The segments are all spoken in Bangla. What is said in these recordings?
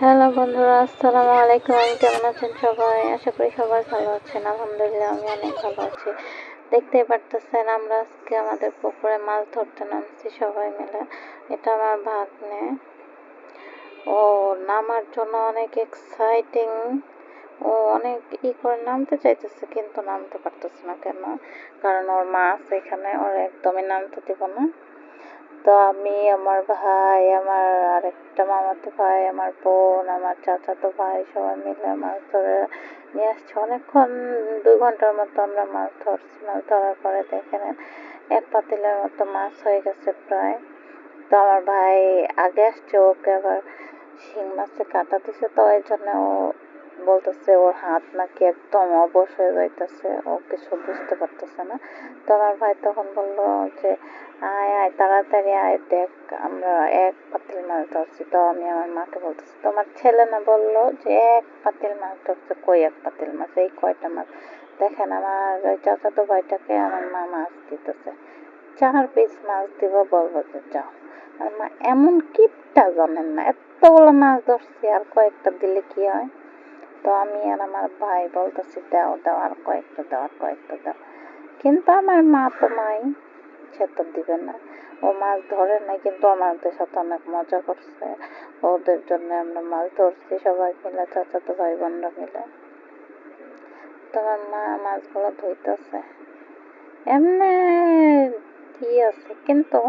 হ্যালো বন্ধুরা, আসসালামু আলাইকুম। কেমন আছেন সবাই? আশা করি সবাই ভালো আছেন। আলহামদুলিল্লাহ, আমি অনেক ভালো আছি। দেখতেই পারতেছেন, আমরা আজকে আমাদের পুকুরে মাছ ধরতে নামছি সবাই মিলে। এটা আমার ভাগ্নে। ও, নামার জন্য অনেক এক্সাইটিং ও, অনেক ই করে নামতে চাইতেছে, কিন্তু নামতে পারতেছে না কেন? কারণ ওর মা আছে এখানে, ওর একদমই নামতে দিব না। তো আমি আমার ভাই, আমার আরেকটা মামাতো ভাই, আমার বোন, আমার চাচাতো ভাই সবাই মিলে মাছ ধরে নিয়ে আসছে। অনেকক্ষণ, দুই ঘণ্টার মতো আমরা মাছ ধরছি। মাছ ধরার পরে দেখেন এক পাতিলের মতো মাছ হয়ে গেছে প্রায়। তো আমার ভাই আগে আসছে, ওকে আবার শিং মাছে কাটা দিছে। তো এই জন্য ও বলতেছে ওর হাত নাকি একদম অবশ হয়ে যাইতেছে, ও কিছু বুঝতে পারতেছে না। তো আমার ভাই তখন বলল যে, আয় আয়, তাড়াতাড়ি আয়, দেখ, আমরা এক পাতিল মাছ ধরছি। তো আমি আমার মাকে বলতেছি, তোমার ছেলে না? বলল যে, এক পাতিল মাছ ধরছে। কই এক পাতিল মাছ? এই কয়টা মাছ? দেখেন, আমার ওই চাচাতো ভাইটাকে আমার মা মাছ দিতেছে। চার পিস মাছ দিব, বলব যে, যাও। আর মা, এমন কিপটা জানেন না, এতগুলো মাছ ধরছি, আর কয়েকটা দিলে কি হয়? তো আমি আর আমার ভাই বলতেছি, দাও দাও, আর কয়েকটা দাও, আর কয়েকটা দাও। কিন্তু আমার মা তো মাই সে তো দিবে না। ও মাছ ধরে না, কিন্তু আমাদের সাথে অনেক মজা করছে। ওদের জন্য আমরা মাছ ধরছি, সবাই মিলে, চাচাতো ভাই বোনরা মিলে তোমার মা মাছগুলো ধুইতেছে। এমনি কি আছে, কিন্তু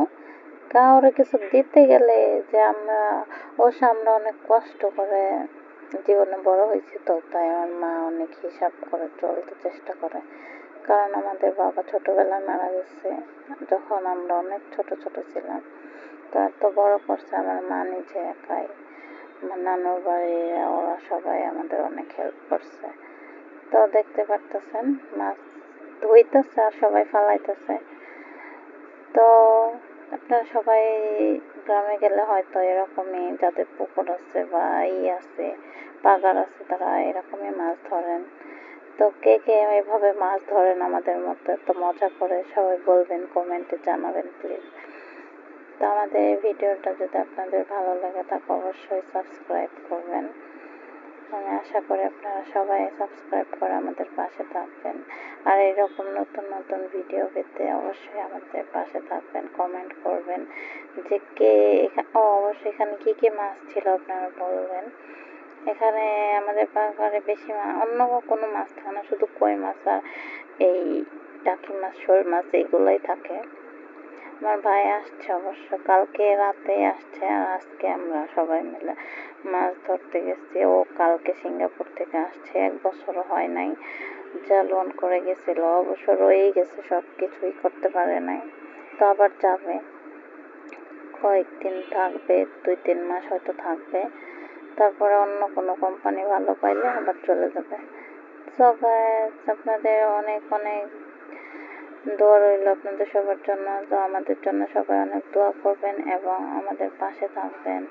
কাউরে কিছু দিতে গেলে যে আমরা ও সামনে অনেক কষ্ট করে জীবনে বড় হয়েছি তো, তাই আমার মা অনেক হিসাব করে, চলতে চেষ্টা করে। কারণ আমাদের বাবা ছোটবেলায় মারা গেছে, যখন আমরা অনেক ছোট ছোট ছিলাম। তো এত বড় করছে, আমার মা নিজে একাই। নানুর বাড়ি, ওরা সবাই আমাদের অনেক হেল্প করছে। তো দেখতে পারতেছেন, মাছ ধুইতেছে আর সবাই ফালাইতেছে। আপনারা সবাই গ্রামে গেলে হয়তো এরকমই যাদের পুকুর আছে বা ই আছে, পাগার আছে, তারা এরকমই মাছ ধরেন। তো কে কে এভাবে মাছ ধরেন আমাদের মতো এত মজা করে সবাই বলবেন, কমেন্টে জানাবেন প্লিজ তো আমাদের এই ভিডিওটা যদি আপনাদের ভালো লাগে তাকে অবশ্যই সাবস্ক্রাইব করবেন। আমি আশা করি আপনারা সবাই সাবস্ক্রাইব করে আমাদের পাশে থাকবেন। আর এরকম নতুন নতুন ভিডিও পেতে অবশ্যই আমাদের পাশে থাকবেন কমেন্ট করবেন যে কে ও অবশ্যই এখানে কী কী মাছ ছিল আপনারা বলবেন। এখানে আমাদের পাহাড়ে বেশি অন্য কোনো মাছ থাকে না, শুধু কই মাছ আর এই টাকি মাছ, শোল মাছ এইগুলোই থাকে। আমার ভাই আসছে অবশ্য, কালকে রাতে আসছে আর আজকে আমরা সবাই মিলে মাছ ধরতে গেছি। ও কালকে সিঙ্গাপুর থেকে আসছে, এক বছরও হয় নাই। যা লোন করে গেছিল, অবশ্য রয়েই গেছে সব কিছুই করতে পারে নাই। তো আবার যাবে। কয়েকদিন থাকবে দুই তিন মাস হয়তো থাকবে। তারপরে অন্য কোনো কোম্পানি ভালো পাইলে আবার চলে যাবে। সো গাইস আপনাদের অনেক অনেক দোয়া রইল আপনাদের সবার জন্য। তো আমাদের জন্য সবাই অনেক দোয়া করবেন এবং আমাদের পাশে থাকবেন।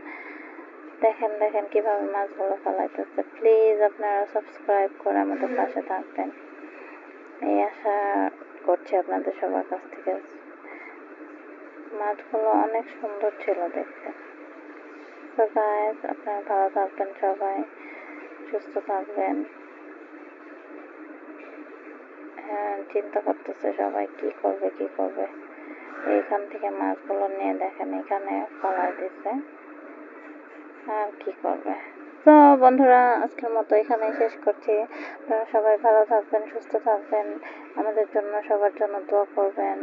দেখেন দেখেন কীভাবে মাছগুলো ফেলাইতেছে। প্লিজ আপনারা সাবস্ক্রাইব করে আমাদের পাশে থাকবেন। এই আশা করছি আপনাদের সবার কাছ থেকে। মাছগুলো অনেক সুন্দর ছিল দেখতে। তো গাইজ আপনারা ভালো থাকবেন সবাই। সুস্থ থাকবেন। চিন্তা করতেছে সবাই কি করবে কি করবে। এইখান থেকে মাছগুলো নিয়ে দেখেন, এখানে ফলাই দিছে। আর কি করবে। তো বন্ধুরা, আজকের মতো এখানে শেষ করছি। সবাই ভালো থাকবেন, সুস্থ থাকবেন। আমাদের জন্য সবার জন্য দোয়া করবেন।